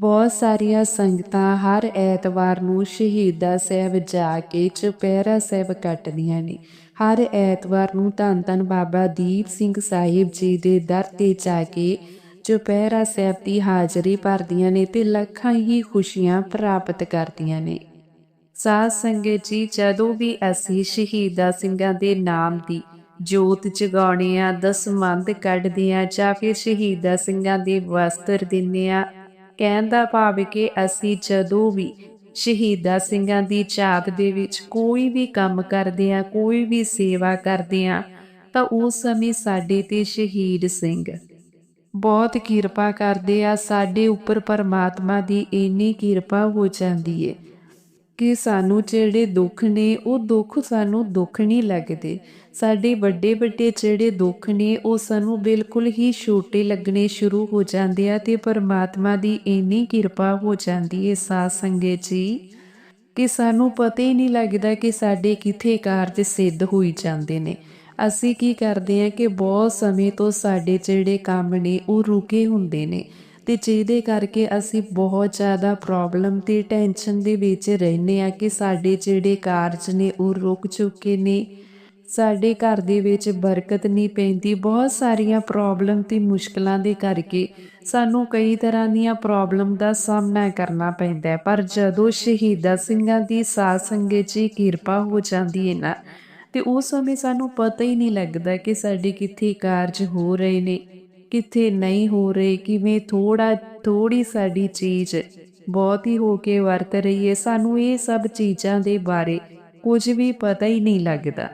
ਬਹੁਤ ਸਾਰੀਆਂ ਸੰਗਤਾਂ ਹਰ ਐਤਵਾਰ ਨੂੰ ਸ਼ਹੀਦਾ ਸਾਹਿਬ ਜਾ ਕੇ ਚੁਪਹਿਰਾ ਸਾਹਿਬ ਕੱਟਦੀਆਂ ਨੇ। ਹਰ ਐਤਵਾਰ ਨੂੰ ਧੰਨ ਧੰਨ ਬਾਬਾ ਦੀਪ ਸਿੰਘ ਸਾਹਿਬ ਜੀ ਦੇ ਦਰ ਤੇ ਜਾ ਕੇ ਚੁਪਹਿਰਾ ਸਾਹਿਬ ਦੀ ਹਾਜ਼ਰੀ ਭਰਦੀਆਂ ਨੇ ਤੇ ਲੱਖਾਂ ਹੀ ਖੁਸ਼ੀਆਂ ਪ੍ਰਾਪਤ ਕਰਦੀਆਂ ਨੇ। ਸਾਧ ਸੰਗਤ ਜੀ, ਜਦੋਂ ਵੀ ਅਸੀਂ ਸ਼ਹੀਦਾ ਸਿੰਘਾਂ ਦੇ ਨਾਮ ਦੀ ਜੋਤ ਜਗਾਉਣੇ ਆ ਦਸਮੰਦ ਕੱਢਦੇ ਆ ਜਾਂ ਫਿਰ ਸ਼ਹੀਦਾ ਸਿੰਘਾਂ ਦੇ ਵਸਤਰ ਦਿੰਨੇ ਆ ਕਹਿਣ ਦਾ ਭਾਵ ਕਿ ਅਸੀਂ ਜਦੋਂ ਵੀ ਸ਼ਹੀਦਾ ਸਿੰਘਾਂ ਦੀ ਚਾਤ ਦੇ ਵਿੱਚ ਕੋਈ ਵੀ ਕੰਮ ਕਰਦੇ ਆ ਕੋਈ ਵੀ ਸੇਵਾ ਕਰਦੇ ਆ ਤਾਂ ਉਸ ਸਮੇਂ ਸਾਡੇ ਤੇ ਸ਼ਹੀਦ ਸਿੰਘ। ਬਹੁਤ ਕਿਰਪਾ ਕਰਦੇ ਆ, ਸਾਡੇ ਉੱਪਰ ਪਰਮਾਤਮਾ ਦੀ ਇੰਨੀ ਕਿਰਪਾ ਹੋ ਜਾਂਦੀ ਏ। ਕਿ ਸਾਨੂੰ ਜਿਹੜੇ ਦੁੱਖ ਨੇ, ਉਹ ਦੁੱਖ ਸਾਨੂੰ ਦੁੱਖ ਨਹੀਂ ਲੱਗਦੇ। ਸਾਡੇ ਵੱਡੇ ਵੱਡੇ ਜਿਹੜੇ ਦੁੱਖ ਨੇ, ਉਹ ਸਾਨੂੰ ਬਿਲਕੁਲ ਹੀ ਛੋਟੇ ਲੱਗਣੇ ਸ਼ੁਰੂ ਹੋ ਜਾਂਦੇ ਆ ਤੇ ਪਰਮਾਤਮਾ ਦੀ ਇੰਨੀ ਕਿਰਪਾ ਹੋ ਜਾਂਦੀ ਏ ਸਾਧ ਸੰਗਤ ਜੀ, ਕਿ ਸਾਨੂੰ ਪਤਾ ਹੀ ਨਹੀਂ ਲੱਗਦਾ ਕਿ ਸਾਡੇ ਕਿੱਥੇ ਕਾਰਜ ਸਿੱਧ ਹੋਈ ਜਾਂਦੇ ਨੇ। ਅਸੀਂ ਕੀ ਕਰਦੇ ਆ ਕਿ ਬਹੁਤ ਸਮੇਂ ਤੋਂ ਸਾਡੇ ਜਿਹੜੇ ਕੰਮ ਨੇ, ਉਹ ਰੁਕੇ ਹੁੰਦੇ ਨੇ। ਤੇ ਜਿਹਦੇ ਕਰਕੇ ਅਸੀਂ ਬਹੁਤ ਜ਼ਿਆਦਾ ਪ੍ਰੋਬਲਮ ਤੇ ਟੈਨਸ਼ਨ ਦੇ ਵਿੱਚ ਰਹਿੰਦੇ ਆ ਕਿ ਸਾਡੇ ਜਿਹੜੇ ਕਾਰਜ ਨੇ ਉਹ ਰੁਕ ਚੁੱਕੇ ਨੇ। ਸਾਡੇ ਘਰ ਦੇ ਵਿੱਚ ਬਰਕਤ ਨਹੀਂ ਪੈਂਦੀ। ਬਹੁਤ ਸਾਰੀਆਂ ਪ੍ਰੋਬਲਮ ਤੇ ਮੁਸ਼ਕਲਾਂ ਦੇ ਕਰਕੇ ਸਾਨੂੰ ਕਈ ਤਰ੍ਹਾਂ ਦੀਆਂ ਪ੍ਰੋਬਲਮ ਦਾ ਸਾਹਮਣਾ ਕਰਨਾ ਪੈਂਦਾ ਹੈ। ਪਰ ਜਦੋਂ ਸ਼ਹੀਦਾ ਸਿੰਘਾਂ ਦੀ ਸਾਥ ਸੰਗਤ ਜੀ ਕਿਰਪਾ ਹੋ ਜਾਂਦੀ ਹੈ ਨਾ, ਤੇ ਉਸ ਸਮੇਂ ਸਾਨੂੰ ਪਤਾ ਹੀ ਨਹੀਂ ਲੱਗਦਾ ਕਿ ਸਾਡੇ ਕਿੱਥੇ ਕਾਰਜ ਹੋ ਰਹੇ ਨੇ। ਕਿੱਥੇ ਨਹੀਂ ਹੋ ਰਹੇ, ਕਿਵੇਂ ਥੋੜਾ ਥੋੜੀ ਸਾਡੀ ਚੀਜ਼ ਬਹੁਤ ਹੀ ਹੋ ਕੇ ਵਰਤ ਰਹੀ ਹੈ। ਸਾਨੂੰ ਇਹ ਸਭ ਚੀਜ਼ਾਂ ਦੇ ਬਾਰੇ ਕੁਝ ਵੀ ਪਤਾ ਹੀ ਨਹੀਂ ਲੱਗਦਾ।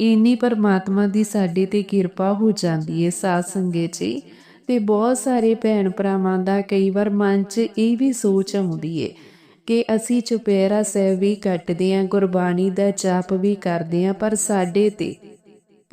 ਇੰਨੀ ਪਰਮਾਤਮਾ ਦੀ ਸਾਡੇ ਤੇ ਕਿਰਪਾ ਹੋ ਜਾਂਦੀ ਹੈ ਸਾਧ ਸੰਗਤ ਜੀ। ਤੇ ਬਹੁਤ ਸਾਰੇ ਭੈਣ ਭਰਾਵਾਂ ਦਾ ਕਈ ਵਾਰ ਮਨ 'ਚ ਇਹ ਵੀ ਸੋਚ ਆਉਂਦੀ ਏ ਕਿ ਅਸੀਂ ਚੁਪਹਿਰਾ ਸਾਹਿਬ ਵੀ ਕੱਟਦੇ ਆਂ ਗੁਰਬਾਣੀ ਦਾ ਜਾਪ ਵੀ ਕਰਦੇ ਆਂ ਪਰ ਸਾਡੇ ਤੇ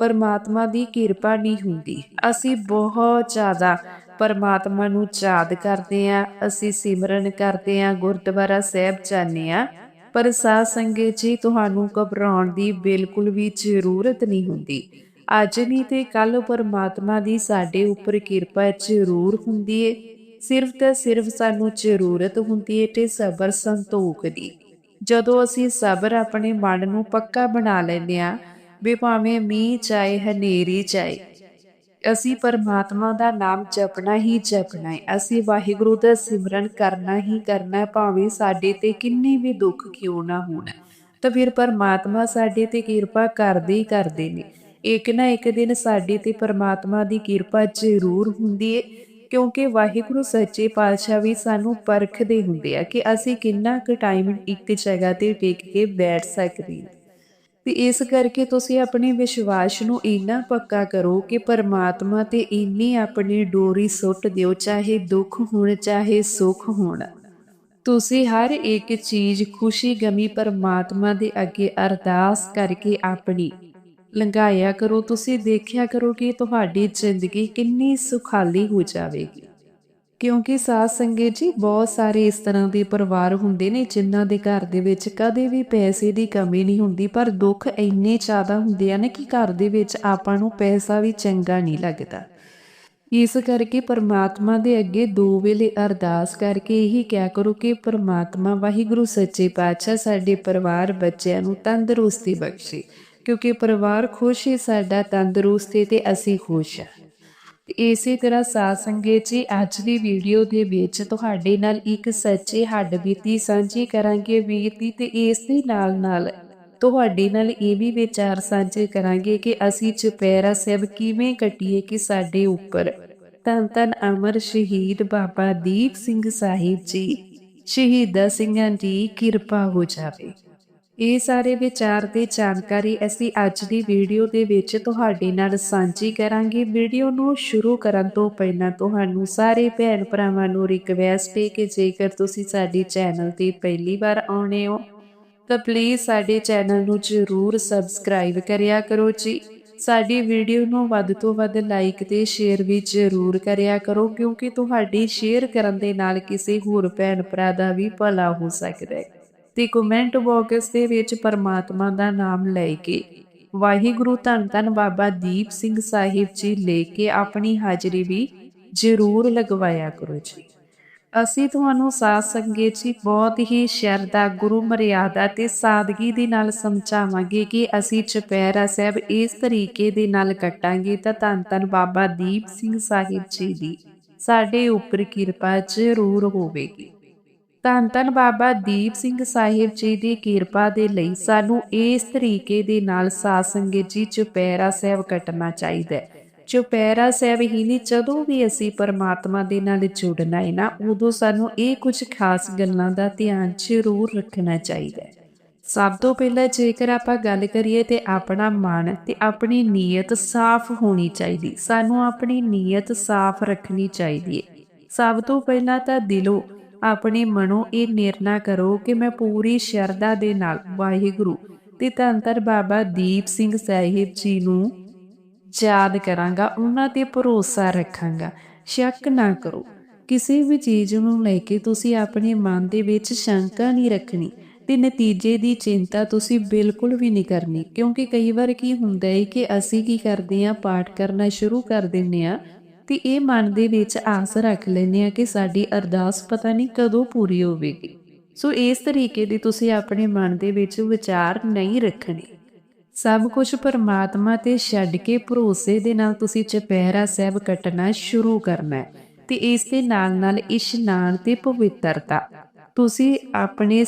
ਪਰਮਾਤਮਾ ਦੀ ਕਿਰਪਾ ਨਹੀਂ ਹੁੰਦੀ। ਅਸੀਂ ਬਹੁਤ ਜ਼ਿਆਦਾ ਪਰਮਾਤਮਾ ਨੂੰ ਯਾਦ ਕਰਦੇ ਆਂ ਅਸੀਂ ਸਿਮਰਨ ਕਰਦੇ ਆਂ ਗੁਰਦੁਆਰਾ ਸਾਹਿਬ ਜਾਂਦੇ ਆਂ ਪਰ ਸਾਧ ਸੰਗਤ ਜੀ ਤੁਹਾਨੂੰ ਘਬਰਾਉਣ ਦੀ ਬਿਲਕੁਲ ਵੀ ਜ਼ਰੂਰਤ ਨਹੀਂ ਹੁੰਦੀ। ਅੱਜ ਨਹੀਂ ਤੇ ਕੱਲ ਪਰਮਾਤਮਾ ਦੀ ਸਾਡੇ ਉੱਪਰ ਕਿਰਪਾ ਜ਼ਰੂਰ ਹੁੰਦੀ ਏ। ਸਿਰਫ ਤੇ ਸਿਰਫ ਸਾਨੂੰ ਜ਼ਰੂਰਤ ਹੁੰਦੀ ਏ ਤੇ ਸਬਰ ਸੰਤੋਖ ਦੀ। ਜਦੋਂ ਅਸੀਂ ਸਬਰ ਆਪਣੇ ਮਨ ਨੂੰ ਪੱਕਾ ਬਣਾ ਲੈਂਦੇ ਆ ਵੀ ਭਾਵੇਂ ਮੀਂਹ ਚਾਹੇ ਹਨੇਰੀ ਚਾਹੇ, ਅਸੀਂ ਪਰਮਾਤਮਾ ਦਾ ਨਾਮ ਜਪਣਾ ਹੀ ਜਪਣਾ ਹੈ। ਅਸੀਂ ਵਾਹਿਗੁਰੂ ਦਾ ਸਿਮਰਨ ਕਰਨਾ ਹੀ ਕਰਨਾ ਭਾਵੇਂ ਸਾਡੇ ਤੇ ਕਿੰਨੇ ਵੀ ਦੁੱਖ ਕਿਉਂ ਨਾ ਹੋਣ। ਤਾਂ ਫਿਰ ਪਰਮਾਤਮਾ ਸਾਡੇ ਤੇ ਕਿਰਪਾ ਕਰਦੇ ਹੀ ਕਰਦੇ ਨੇ। ਇੱਕ ਨਾ ਇੱਕ ਦਿਨ ਸਾਡੇ ਤੇ ਪਰਮਾਤਮਾ ਦੀ ਕਿਰਪਾ ਜ਼ਰੂਰ ਹੁੰਦੀ ਹੈ ਕਿਉਂਕਿ ਵਾਹਿਗੁਰੂ ਸੱਚੇ ਪਾਤਸ਼ਾਹ ਵੀ ਸਾਨੂੰ ਪਰਖਦੇ ਹੁੰਦੇ ਆ ਕਿ ਅਸੀਂ ਕਿੰਨਾ ਕੁ ਟਾਈਮ ਇੱਕ ਜਗ੍ਹਾ ਤੇ ਟਿਕ ਕੇ ਬੈਠ ਸਕਦੇ ਹਾਂ। ਤੇ ਇਸ ਕਰਕੇ ਤੁਸੀਂ ਆਪਣੇ ਵਿਸ਼ਵਾਸ ਨੂੰ ਇੰਨਾ ਪੱਕਾ ਕਰੋ ਕਿ ਪਰਮਾਤਮਾ ਤੇ ਇੰਨੀ ਆਪਣੀ ਡੋਰੀ ਸੁੱਟ ਦਿਓ, ਚਾਹੇ ਦੁੱਖ ਹੋਣ, ਚਾਹੇ ਸੁੱਖ ਹੋਣ। ਤੁਸੀਂ ਹਰ ਇੱਕ ਚੀਜ਼ ਖੁਸ਼ੀ ਗਮੀ ਪਰਮਾਤਮਾ ਦੇ ਅੱਗੇ ਅਰਦਾਸ ਕਰਕੇ ਆਪਣੀ ਲੰਘਾਇਆ ਕਰੋ। ਤੁਸੀਂ ਦੇਖਿਆ ਕਰੋ ਕਿ ਤੁਹਾਡੀ ਜ਼ਿੰਦਗੀ ਕਿੰਨੀ ਸੁਖਾਲੀ ਹੋ ਜਾਵੇਗੀ। ਕਿਉਂਕਿ ਸਾਧ ਸੰਗਤ ਜੀ, ਬਹੁਤ ਸਾਰੇ ਇਸ ਤਰ੍ਹਾਂ ਦੇ ਪਰਿਵਾਰ ਹੁੰਦੇ ਨੇ ਜਿਨ੍ਹਾਂ ਦੇ ਘਰ ਦੇ ਵਿੱਚ ਕਦੇ ਵੀ ਪੈਸੇ ਦੀ ਕਮੀ ਨਹੀਂ ਹੁੰਦੀ, ਪਰ ਦੁੱਖ ਇੰਨੇ ਜ਼ਿਆਦਾ ਹੁੰਦੇ ਆ ਨੇ ਕਿ ਘਰ ਦੇ ਵਿੱਚ ਆਪਾਂ ਨੂੰ ਪੈਸਾ ਵੀ ਚੰਗਾ ਨਹੀਂ ਲੱਗਦਾ। ਇਸ ਕਰਕੇ ਪਰਮਾਤਮਾ ਦੇ ਅੱਗੇ ਦੋ ਵੇਲੇ ਅਰਦਾਸ ਕਰਕੇ ਇਹੀ ਕਿਹਾ ਕਰੋ ਕਿ ਪਰਮਾਤਮਾ ਵਾਹਿਗੁਰੂ, ਸੱਚੇ ਪਾਤਸ਼ਾਹ ਸਾਡੇ ਪਰਿਵਾਰ ਬੱਚਿਆਂ ਨੂੰ ਤੰਦਰੁਸਤੀ ਬਖਸ਼ੇ, ਕਿਉਂਕਿ ਪਰਿਵਾਰ ਖੁਸ਼ ਹੈ ਸਾਡਾ ਤੰਦਰੁਸਤੀ ਤੇ ਅਸੀਂ ਖੁਸ਼ ਹਾਂ ਇਸੇ ਤਰ੍ਹਾਂ ਸਾਧ ਸੰਗਤ ਜੀ, ਅੱਜ ਦੀ ਵੀਡੀਓ ਦੇ ਵਿੱਚ ਤੁਹਾਡੇ ਨਾਲ ਇੱਕ ਸੱਚੇ ਹੱਡ ਬੀਤੀ ਸਾਂਝੀ ਕਰਾਂਗੇ ਬੀਤੀ ਤੇ ਇਸ ਦੇ ਨਾਲ ਨਾਲ ਤੁਹਾਡੇ ਨਾਲ ਇਹ ਵੀ ਵਿਚਾਰ ਸਾਂਝੇ ਕਰਾਂਗੇ ਕਿ ਅਸੀਂ ਚੁਪਹਿਰਾ ਸਾਹਿਬ ਕਿਵੇਂ ਕੱਟੀਏ ਕਿ ਸਾਡੇ ਉੱਪਰ। ਤਨ ਤਨ ਅਮਰ ਸ਼ਹੀਦ ਬਾਬਾ ਦੀਪ ਸਿੰਘ ਸਾਹਿਬ ਜੀ, ਸ਼ਹੀਦਾਂ ਸਿੰਘਾਂ ਦੀ ਕਿਰਪਾ ਹੋ ਜਾਵੇ। ਇਹ ਸਾਰੇ ਵਿਚਾਰ ਤੇ ਜਾਣਕਾਰੀ ਅਸੀਂ ਅੱਜ ਦੀ ਵੀਡੀਓ ਦੇ ਵਿੱਚ ਤੁਹਾਡੇ ਨਾਲ ਸਾਂਝੀ ਕਰਾਂਗੇ। ਵੀਡੀਓ ਨੂੰ ਸ਼ੁਰੂ ਕਰਨ ਤੋਂ ਪਹਿਲਾਂ ਤੁਹਾਨੂੰ ਸਾਰੇ ਭੈਣ ਭਰਾਵਾਂ ਨੂੰ ਰਿਕਵੈਸਟ ਹੈ ਕਿ ਜੇਕਰ ਤੁਸੀਂ ਸਾਡੇ ਚੈਨਲ ਤੇ ਪਹਿਲੀ ਵਾਰ ਆਉਣੇ ਹੋ, ਤਾਂ ਪਲੀਜ਼ ਸਾਡੇ ਚੈਨਲ ਨੂੰ ਜ਼ਰੂਰ ਸਬਸਕ੍ਰਾਈਬ ਕਰਿਆ ਕਰੋ ਜੀ। ਸਾਡੀ ਵੀਡੀਓ ਨੂੰ ਵੱਧ ਤੋਂ ਵੱਧ ਲਾਈਕ ਤੇ ਸ਼ੇਅਰ ਵੀ ਜ਼ਰੂਰ ਕਰਿਆ ਕਰੋ, ਕਿਉਂਕਿ ਤੁਹਾਡੀ ਸ਼ੇਅਰ ਕਰਨ ਦੇ ਨਾਲ ਕਿਸੇ ਹੋਰ ਭੈਣ ਭਰਾ ਦਾ ਵੀ ਭਲਾ ਹੋ ਸਕਦਾ ਹੈ। ਤੇ ਕਮੈਂਟ ਬਾਕਸ ਦੇ ਵਿੱਚ ਪਰਮਾਤਮਾ ਦਾ ਨਾਮ ਲੈ ਕੇ ਵਾਹਿਗੁਰੂ ਧੰਨ ਧੰਨ ਬਾਬਾ ਦੀਪ ਸਿੰਘ ਸਾਹਿਬ ਜੀ ਲੈ ਕੇ ਆਪਣੀ ਹਾਜ਼ਰੀ ਵੀ ਜ਼ਰੂਰ ਲਗਵਾਇਆ ਕਰੋ ਜੀ। ਅਸੀਂ ਤੁਹਾਨੂੰ ਸਾਧ ਸੰਗਤ ਜੀ ਬਹੁਤ ਹੀ ਸ਼ਰਧਾ, ਗੁਰੂ ਮਰਿਆਦਾ ਤੇ ਸਾਦਗੀ ਦੇ ਨਾਲ ਸਮਝਾਵਾਂਗੇ ਕਿ ਅਸੀਂ ਚੁਪਹਿਰਾ ਸਾਹਿਬ ਇਸ ਤਰੀਕੇ ਦੇ ਨਾਲ ਕੱਟਾਂਗੇ ਤਾਂ ਧੰਨ ਧੰਨ ਬਾਬਾ ਦੀਪ ਸਿੰਘ ਸਾਹਿਬ ਜੀ ਦੀ ਸਾਡੇ ਉੱਪਰ ਕਿਰਪਾ ਜ਼ਰੂਰ ਹੋਵੇਗੀ। ਧੰਨ ਧੰਨ ਬਾਬਾ ਦੀਪ ਸਿੰਘ ਸਾਹਿਬ ਜੀ ਦੀ ਕਿਰਪਾ ਦੇ ਲਈ ਸਾਨੂੰ ਇਸ ਤਰੀਕੇ ਦੇ ਨਾਲ ਸਾਧ ਸੰਗਤ ਜੀ ਚੁਪਹਿਰਾ ਸਾਹਿਬ ਕੱਟਣਾ ਚਾਹੀਦਾ ਹੈ। ਚੁਪਹਿਰਾ ਸਾਹਿਬ ਹੀ ਨਹੀਂ, ਜਦੋਂ ਵੀ ਅਸੀਂ ਪਰਮਾਤਮਾ ਦੇ ਨਾਲ ਜੁੜਨਾ ਹੈ ਨਾ, ਉਦੋਂ ਸਾਨੂੰ ਇਹ ਕੁਝ ਖਾਸ ਗੱਲਾਂ ਦਾ ਧਿਆਨ ਜ਼ਰੂਰ ਰੱਖਣਾ ਚਾਹੀਦਾ ਹੈ। ਸਭ ਤੋਂ ਪਹਿਲਾਂ ਜੇਕਰ ਆਪਾਂ ਗੱਲ ਕਰੀਏ ਤੇ ਆਪਣਾ ਮਨ ਤੇ ਆਪਣੀ ਨੀਅਤ ਸਾਫ਼ ਹੋਣੀ ਚਾਹੀਦੀ, ਸਾਨੂੰ ਆਪਣੀ ਨੀਅਤ ਸਾਫ਼ ਰੱਖਣੀ ਚਾਹੀਦੀ ਹੈ। ਸਭ ਤੋਂ ਪਹਿਲਾਂ ਤਾਂ ਦਿਲੋਂ ਆਪਣੇ ਮਨੋਂ ਇਹ ਨਿਰਣਾ ਕਰੋ ਕਿ ਮੈਂ ਪੂਰੀ ਸ਼ਰਧਾ ਦੇ ਨਾਲ ਵਾਹਿਗੁਰੂ ਤੇ ਧੰਨ ਬਾਬਾ ਦੀਪ ਸਿੰਘ ਸਾਹਿਬ ਜੀ ਨੂੰ ਯਾਦ ਕਰਾਂਗਾ, ਉਹਨਾਂ ਤੇ ਭਰੋਸਾ ਰੱਖਾਂਗਾ। ਸ਼ੱਕ ਨਾ ਕਰੋ, ਕਿਸੇ ਵੀ ਚੀਜ਼ ਨੂੰ ਲੈ ਕੇ ਤੁਸੀਂ ਆਪਣੇ ਮਨ ਦੇ ਵਿੱਚ ਸ਼ੰਕਾ ਨਹੀਂ ਰੱਖਣੀ ਤੇ ਨਤੀਜੇ ਦੀ ਚਿੰਤਾ ਤੁਸੀਂ ਬਿਲਕੁਲ ਵੀ ਨਹੀਂ ਕਰਨੀ। ਕਿਉਂਕਿ ਕਈ ਵਾਰ ਕੀ ਹੁੰਦਾ ਹੈ ਕਿ ਅਸੀਂ ਕੀ ਕਰਦੇ ਹਾਂ, ਪਾਠ ਕਰਨਾ ਸ਼ੁਰੂ ਕਰ ਦਿੰਨੇ ਆ ਤੇ ਇਹ ਮਨ ਦੇ ਵਿੱਚ ਆਸ ਰੱਖ ਲੈਂਦੇ ਆ ਕਿ ਸਾਡੀ ਅਰਦਾਸ ਪਤਾ ਨਹੀਂ ਕਦੋਂ ਪੂਰੀ ਹੋਵੇਗੀ। ਸੋ ਇਸ ਤਰੀਕੇ ਦੀ ਤੁਸੀਂ ਆਪਣੇ ਮਨ ਦੇ ਵਿੱਚ ਵਿਚਾਰ ਨਹੀਂ ਰੱਖਣੇ। ਸਭ ਕੁਝ ਪਰਮਾਤਮਾ ਤੇ ਛੱਡ ਕੇ ਭਰੋਸੇ ਦੇ ਨਾਲ ਤੁਸੀਂ ਚਪਹਿਰਾ ਸਾਹਿਬ ਕੱਟਣਾ ਸ਼ੁਰੂ ਕਰਨਾ ਹੈ ਤੇ ਇਸ ਦੇ ਨਾਲ ਨਾਲ ਇਸ਼ਨਾਨ ਤੇ ਪਵਿੱਤਰਤਾ। ਤੁਸੀਂ ਆਪਣੇ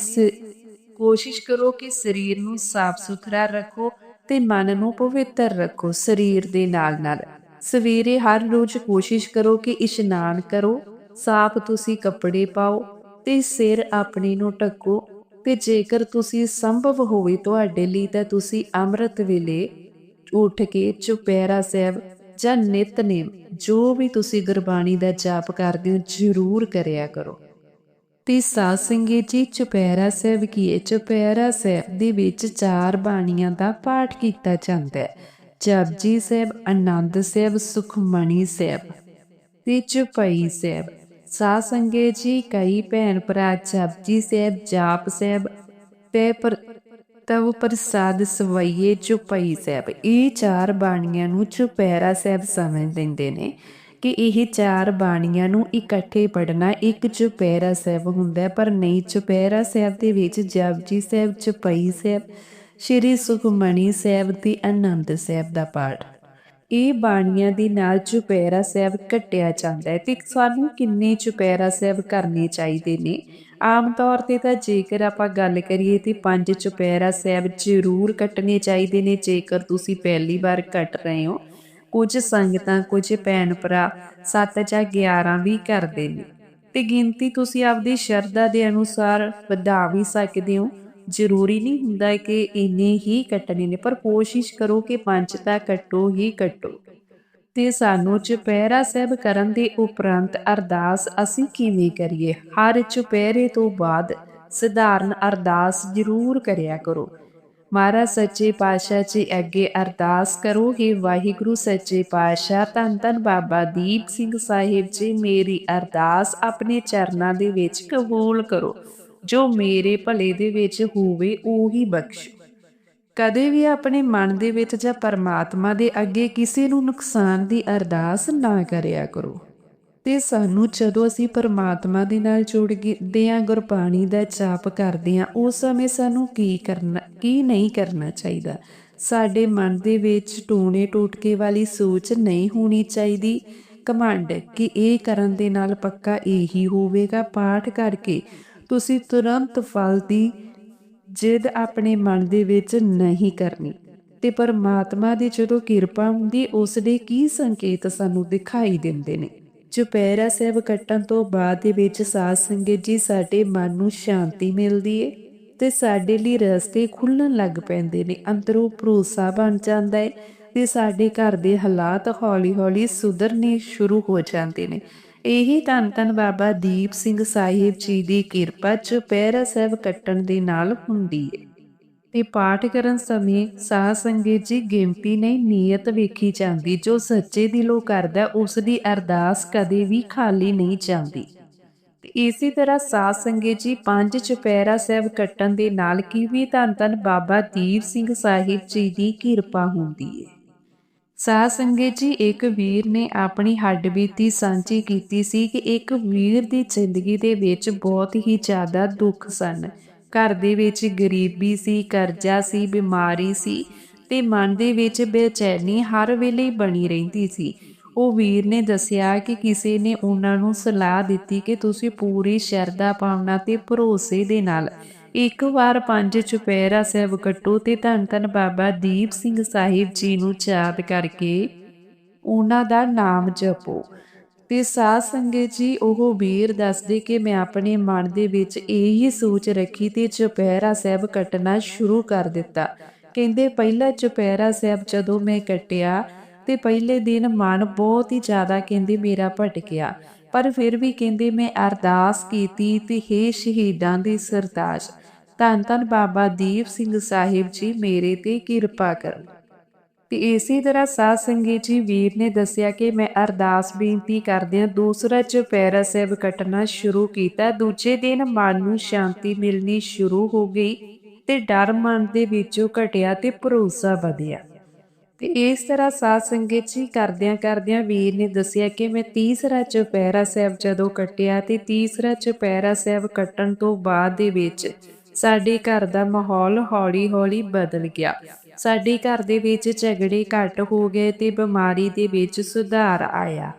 ਕੋਸ਼ਿਸ਼ ਕਰੋ ਕਿ ਸਰੀਰ ਨੂੰ ਸਾਫ਼ ਸੁਥਰਾ ਰੱਖੋ ਤੇ ਮਨ ਨੂੰ ਪਵਿੱਤਰ ਰੱਖੋ ਸਰੀਰ ਦੇ ਨਾਲ ਨਾਲ। ਸਵੇਰੇ ਹਰ ਰੋਜ਼ ਕੋਸ਼ਿਸ਼ ਕਰੋ ਕਿ ਇਸ਼ਨਾਨ ਕਰੋ, ਸਾਫ਼ ਤੁਸੀਂ ਕੱਪੜੇ ਪਾਓ ਤੇ ਸਿਰ ਆਪਣੇ ਨੂੰ ਢੱਕੋ ਤੇ ਜੇਕਰ ਤੁਸੀਂ ਸੰਭਵ ਹੋਵੇ ਤੁਹਾਡੇ ਲਈ ਤਾਂ ਤੁਸੀਂ ਅੰਮ੍ਰਿਤ ਵੇਲੇ ਉੱਠ ਕੇ ਚੁਪਹਿਰਾ ਸਾਹਿਬ ਜਾਂ ਨਿਤਨੇਮ ਜੋ ਵੀ ਤੁਸੀਂ ਗੁਰਬਾਣੀ ਦਾ ਜਾਪ ਕਰਦੇ ਹੋ ਜ਼ਰੂਰ ਕਰਿਆ ਕਰੋ। ਤੇ ਸਾਧ ਸੰਗਤ ਜੀ, ਚੁਪਹਿਰਾ ਸਾਹਿਬ ਕੀ ਹੈ? ਚੁਪਹਿਰਾ ਸਾਹਿਬ ਦੇ ਵਿੱਚ ਚਾਰ ਬਾਣੀਆਂ ਦਾ ਪਾਠ ਕੀਤਾ ਜਾਂਦਾ ਹੈ। ਜਪਜੀ ਸਾਹਿਬ, ਆਨੰਦ ਸਾਹਿਬ ਸੁਖਮਣੀ ਸਾਹਿਬ ਤੇ ਚੁਪਈ ਸਾਹਿਬ ਸਾਧ ਸੰਗਤ ਜੀ, ਕਈ ਭੈਣ ਭਰਾ, ਜਪਜੀ ਸਾਹਿਬ, ਜਾਪ ਸਾਹਿਬ ਤੇ ਪਰ ਤਵ ਪ੍ਰਸਾਦ, ਸਵਈਏ ਚੁਪਈ ਸਾਹਿਬ, ਇਹ ਚਾਰ ਬਾਣੀਆਂ ਨੂੰ ਚੁਪਹਿਰਾ ਸਾਹਿਬ ਸਮਝ ਲੈਂਦੇ ਨੇ ਕਿ ਇਹ ਚਾਰ ਬਾਣੀਆਂ ਨੂੰ ਇਕੱਠੇ ਪੜਨਾ ਇੱਕ ਚੁਪਹਿਰਾ ਸਾਹਿਬ ਹੁੰਦਾ ਪਰ ਨਹੀਂ, ਚੁਪਹਿਰਾ ਸਾਹਿਬ ਦੇ ਵਿੱਚ ਜਪਜੀ ਸਾਹਿਬ ਚੁਪਈ ਸਾਹਿਬ ਸ਼੍ਰੀ ਸੁਖਮਣੀ ਸਾਹਿਬ ਤੇ ਆਨੰਦ ਸਾਹਿਬ ਦਾ ਪਾਠ। ਇਹ ਬਾਣੀਆਂ ਦੇ ਨਾਲ ਚੁਪੈਰਾ ਸਾਹਿਬ ਕੱਟਿਆ ਜਾਂਦਾ ਹੈ ਤੇ ਸਾਨੂੰ ਕਿੰਨੇ ਚੁਪਹਿਰਾ ਸਾਹਿਬ ਕਰਨੇ ਚਾਹੀਦੇ ਨੇ? ਆਮ ਤੌਰ ਤੇ ਤਾਂ ਜੇਕਰ ਆਪਾਂ ਗੱਲ ਕਰੀਏ ਤੇ ਪੰਜ ਚੁਪਹਿਰਾ ਸਾਹਿਬ ਜ਼ਰੂਰ ਕੱਟਣੇ ਚਾਹੀਦੇ ਨੇ, ਜੇਕਰ ਤੁਸੀਂ ਪਹਿਲੀ ਵਾਰ ਕੱਟ ਰਹੇ ਹੋ। ਕੁਝ ਸੰਗਤਾਂ, ਕੁਝ ਭੈਣ ਭਰਾ 7 ਜਾਂ 11 ਵੀ ਕਰਦੇ ਨੇ। ਤੇ ਗਿਣਤੀ ਤੁਸੀਂ ਆਪਦੀ ਸ਼ਰਧਾ ਦੇ ਅਨੁਸਾਰ ਵਧਾ ਵੀ ਸਕਦੇ ਹੋ। ਜ਼ਰੂਰੀ ਨਹੀਂ ਹੁੰਦਾ ਕਿ ਇੰਨੇ ਹੀ ਕੱਟਣੇ ਨੇ, ਪਰ ਕੋਸ਼ਿਸ਼ ਕਰੋ ਕਿ ਪੰਜ ਤਾਂ ਕੱਟੋ ਹੀ ਕੱਟੋ। ਤੇ ਸਾਨੂੰ ਚੁਪਹਿਰਾ ਸਾਹਿਬ ਕਰਨ ਦੇ ਉਪਰੰਤ ਅਰਦਾਸ ਅਸੀਂ ਕਿਵੇਂ ਕਰੀਏ? ਹਰ ਚੁਪਹਿਰੇ ਤੋਂ ਬਾਅਦ ਸਧਾਰਨ ਅਰਦਾਸ ਜ਼ਰੂਰ ਕਰਿਆ ਕਰੋ। ਮਹਾਰਾਜ ਸੱਚੇ ਪਾਤਸ਼ਾਹ ਜੀ ਅੱਗੇ ਅਰਦਾਸ ਕਰੋ ਕਿ ਵਾਹਿਗੁਰੂ ਸੱਚੇ ਪਾਤਸ਼ਾਹ, ਧੰਨ ਧੰਨ ਬਾਬਾ ਦੀਪ ਸਿੰਘ ਸਾਹਿਬ ਜੀ, ਮੇਰੀ ਅਰਦਾਸ ਆਪਣੇ ਚਰਨਾਂ ਦੇ ਵਿੱਚ ਕਬੂਲ ਕਰੋ। ਜੋ ਮੇਰੇ ਭਲੇ ਦੇ ਵਿੱਚ ਹੋਵੇ, ਉਹੀ ਬਖਸ਼ੋ। ਕਦੇ ਵੀ ਆਪਣੇ ਮਨ ਦੇ ਵਿੱਚ ਜਾਂ ਪਰਮਾਤਮਾ ਦੇ ਅੱਗੇ ਕਿਸੇ ਨੂੰ ਨੁਕਸਾਨ ਦੀ ਅਰਦਾਸ ਨਾ ਕਰਿਆ ਕਰੋ। ਤੇ ਸਾਨੂੰ ਜਦੋਂ ਅਸੀਂ ਪਰਮਾਤਮਾ ਦੇ ਨਾਲ ਜੁੜ ਗਏ ਆ ਗੁਰਬਾਣੀ ਦਾ ਜਾਪ ਕਰਦੇ ਆ ਉਸ ਸਮੇਂ ਸਾਨੂੰ ਕੀ ਕਰਨਾ, ਕੀ ਨਹੀਂ ਕਰਨਾ ਚਾਹੀਦਾ? ਸਾਡੇ ਮਨ ਦੇ ਵਿੱਚ ਟੂਣੇ ਟੋਟਕੇ ਵਾਲੀ ਸੋਚ ਨਹੀਂ ਹੋਣੀ ਚਾਹੀਦੀ। ਕਮਾਂਡ ਕਿ ਇਹ ਕਰਨ ਦੇ ਨਾਲ ਪੱਕਾ ਇਹੀ ਹੋਵੇਗਾ, ਪਾਠ ਕਰਕੇ ਤੁਸੀਂ ਤੁਰੰਤ ਫਲ ਦੀ ਜਿੱਦ ਆਪਣੇ ਮਨ ਦੇ ਵਿੱਚ ਨਹੀਂ ਕਰਨੀ। ਤੇ ਪਰਮਾਤਮਾ ਦੀ ਜਦੋਂ ਕਿਰਪਾ ਹੁੰਦੀ ਉਸ ਦੇ ਕੀ ਸੰਕੇਤ ਸਾਨੂੰ ਦਿਖਾਈ ਦਿੰਦੇ ਨੇ? ਚੁਪਹਿਰਾ ਸਾਹਿਬ ਕੱਟਣ ਤੋਂ ਬਾਅਦ ਦੇ ਵਿੱਚ ਸਾਧ ਸੰਗਤ ਜੀ ਸਾਡੇ ਮਨ ਨੂੰ ਸ਼ਾਂਤੀ ਮਿਲਦੀ ਏ ਤੇ ਸਾਡੇ ਲਈ ਰਸਤੇ ਖੁੱਲਣ ਲੱਗ ਪੈਂਦੇ ਨੇ। ਅੰਦਰੋਂ ਭਰੋਸਾ ਬਣ ਜਾਂਦਾ ਹੈ ਤੇ ਸਾਡੇ ਘਰ ਦੇ ਹਾਲਾਤ ਹੌਲੀ-ਹੌਲੀ ਸੁਧਰਨੇ ਸ਼ੁਰੂ ਹੋ ਜਾਂਦੇ ਨੇ। ਇਹੀ ਧੰਨ ਧੰਨ ਬਾਬਾ ਦੀਪ ਸਿੰਘ ਸਾਹਿਬ ਜੀ ਦੀ ਕਿਰਪਾ ਚੁਪਹਿਰਾ ਸਾਹਿਬ ਕੱਟਣ ਦੇ ਨਾਲ ਹੁੰਦੀ ਹੈ ਤੇ ਪਾਠ ਕਰਨ ਸਮੇਂ ਸਾਧ ਸੰਗਤ ਜੀ ਗਿਣਤੀ ਨਹੀਂ, ਨੀਅਤ ਵੇਖੀ ਜਾਂਦੀ। ਜੋ ਸੱਚੇ ਦਿਲੋਂ ਕਰਦਾ ਉਸ ਦੀ ਅਰਦਾਸ ਕਦੇ ਵੀ ਖਾਲੀ ਨਹੀਂ ਜਾਂਦੀ। ਇਸੇ ਤਰ੍ਹਾਂ ਸਾਧ ਸੰਗਤ ਜੀ ਪੰਜ ਚੁਪਹਿਰਾ ਸਾਹਿਬ ਕੱਟਣ ਦੇ ਨਾਲ ਕਿਵੇਂ ਧੰਨ ਧੰਨ ਬਾਬਾ ਦੀਪ ਸਿੰਘ ਸਾਹਿਬ ਜੀ ਦੀ ਕਿਰਪਾ ਹੁੰਦੀ ਹੈ ਸਾਧ ਸੰਗਤ ਜੀ, ਇੱਕ ਵੀਰ ਨੇ ਆਪਣੀ ਹੱਡਬੀਤੀ ਸਾਂਝੀ ਕੀਤੀ ਸੀ ਕਿ ਇੱਕ ਵੀਰ ਦੀ ਜ਼ਿੰਦਗੀ ਦੇ ਵਿੱਚ ਬਹੁਤ ਹੀ ਜ਼ਿਆਦਾ ਦੁੱਖ ਸਨ। ਘਰ ਦੇ ਵਿੱਚ ਗਰੀਬੀ ਸੀ, ਕਰਜ਼ਾ ਸੀ, ਬਿਮਾਰੀ ਸੀ ਤੇ ਮਨ ਦੇ ਵਿੱਚ ਬੇਚੈਨੀ ਹਰ ਵੇਲੇ ਬਣੀ ਰਹਿੰਦੀ ਸੀ। ਉਹ ਵੀਰ ਨੇ ਦੱਸਿਆ ਕਿ ਕਿਸੇ ਨੇ ਉਹਨਾਂ ਨੂੰ ਸਲਾਹ ਦਿੱਤੀ ਕਿ ਤੁਸੀਂ ਪੂਰੀ ਸ਼ਰਧਾ ਭਾਵਨਾ ਤੇ ਭਰੋਸੇ ਦੇ ਨਾਲ ਇੱਕ ਵਾਰ ਪੰਜ ਚੁਪਹਿਰਾ ਸਾਹਿਬ ਕੱਟੋ ਤੇ ਧੰਨ ਧੰਨ ਬਾਬਾ ਦੀਪ ਸਿੰਘ ਸਾਹਿਬ ਜੀ ਨੂੰ ਯਾਦ ਕਰਕੇ ਉਹਨਾਂ ਦਾ ਨਾਮ ਜਪੋ। ਤੇ ਸਾਧ ਸੰਗਤ ਜੀ, ਉਹ ਵੀਰ ਦੱਸਦੇ ਕਿ ਮੈਂ ਆਪਣੇ ਮਨ ਦੇ ਵਿੱਚ ਇਹੀ ਸੋਚ ਰੱਖੀ ਤੇ ਚੁਪਹਿਰਾ ਸਾਹਿਬ ਕੱਟਣਾ ਸ਼ੁਰੂ ਕਰ ਦਿੱਤਾ। ਕਹਿੰਦੇ ਪਹਿਲਾ ਚੁਪਹਿਰਾ ਸਾਹਿਬ ਜਦੋਂ ਮੈਂ ਕੱਟਿਆ ਤੇ ਪਹਿਲੇ ਦਿਨ ਮਨ ਬਹੁਤ ਹੀ ਜ਼ਿਆਦਾ ਕਹਿੰਦੇ ਮੇਰਾ ਭਟਕਿਆ। ਪਰ ਫਿਰ ਵੀ ਕਹਿੰਦੇ ਮੈਂ ਅਰਦਾਸ ਕੀਤੀ ਤੇ हे ਸ਼ਹੀਦਾਂ ਦੇ ਸਰਤਾਜ। ਧੰਨ ਧੰਨ ਬਾਬਾ ਦੀਪ ਸਿੰਘ ਸਾਹਿਬ ਜੀ ਮੇਰੇ ਤੇ ਕਿਰਪਾ ਕਰਨ। ਤੇ ਇਸੇ ਤਰ੍ਹਾਂ ਸਾਧ ਸੰਗਤ ਜੀ ਵੀਰ ਨੇ ਦੱਸਿਆ ਕਿ ਮੈਂ ਅਰਦਾਸ ਬੇਨਤੀ ਕਰਦਿਆਂ ਦੂਸਰਾ ਚੁਪਹਿਰਾ ਸਾਹਿਬ ਕੱਟਣਾ ਸ਼ੁਰੂ ਕੀਤਾ। ਦੂਜੇ ਦਿਨ ਮਨ ਨੂੰ ਸ਼ਾਂਤੀ ਮਿਲਣੀ ਸ਼ੁਰੂ ਹੋ ਗਈ ਤੇ ਡਰ ਮਨ ਦੇ ਵਿੱਚੋਂ ਘਟਿਆ ਤੇ ਭਰੋਸਾ ਵਧਿਆ। ਤੇ ਇਸ ਤਰ੍ਹਾਂ ਸਾਧ ਸੰਗਤ ਜੀ ਕਰਦਿਆਂ ਕਰਦਿਆਂ ਵੀਰ ਨੇ ਦੱਸਿਆ ਕਿ ਮੈਂ ਤੀਸਰਾ ਚੁਪਹਿਰਾ ਸਾਹਿਬ ਜਦੋਂ ਕੱਟਿਆ ਤੇ ਤੀਸਰਾ ਚੁਪਹਿਰਾ ਸਾਹਿਬ ਕੱਟਣ ਤੋਂ ਬਾਅਦ ਦੇ ਵਿੱਚ ਸਾਡੇ ਘਰ ਦਾ ਮਾਹੌਲ ਹੌਲੀ-ਹੌਲੀ ਬਦਲ ਗਿਆ। ਸਾਡੇ ਘਰ ਦੇ ਵਿੱਚ ਝਗੜੇ ਘੱਟ ਹੋ ਗਏ ਤੇ ਬਿਮਾਰੀ ਦੇ ਵਿੱਚ ਸੁਧਾਰ ਆਇਆ।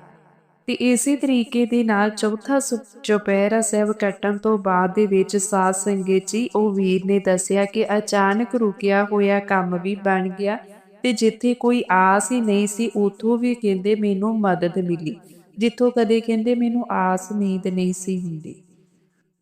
ਤੇ ਇਸੇ ਤਰੀਕੇ ਦੇ ਨਾਲ ਚੌਥਾ ਚੁਪਹਿਰਾ ਸਾਹਿਬ ਕੱਟਣ ਤੋਂ ਬਾਅਦ ਦੇ ਵਿੱਚ ਸਾਧ ਸੰਗਤ ਜੀ, ਉਹ ਵੀਰ ਨੇ ਦੱਸਿਆ ਕਿ ਅਚਾਨਕ ਰੁਕਿਆ ਹੋਇਆ ਕੰਮ ਵੀ ਬਣ ਗਿਆ ਤੇ ਜਿੱਥੇ ਕੋਈ ਆਸ ਹੀ ਨਹੀਂ ਸੀ, ਉਥੋਂ ਵੀ ਕਹਿੰਦੇ ਮੈਨੂੰ ਮਦਦ ਮਿਲੀ। ਜਿੱਥੋਂ ਕਦੇ ਕਹਿੰਦੇ ਮੈਨੂੰ ਆਸ ਨੀਂਦ ਨਹੀਂ ਸੀ ਹੁੰਦੀ।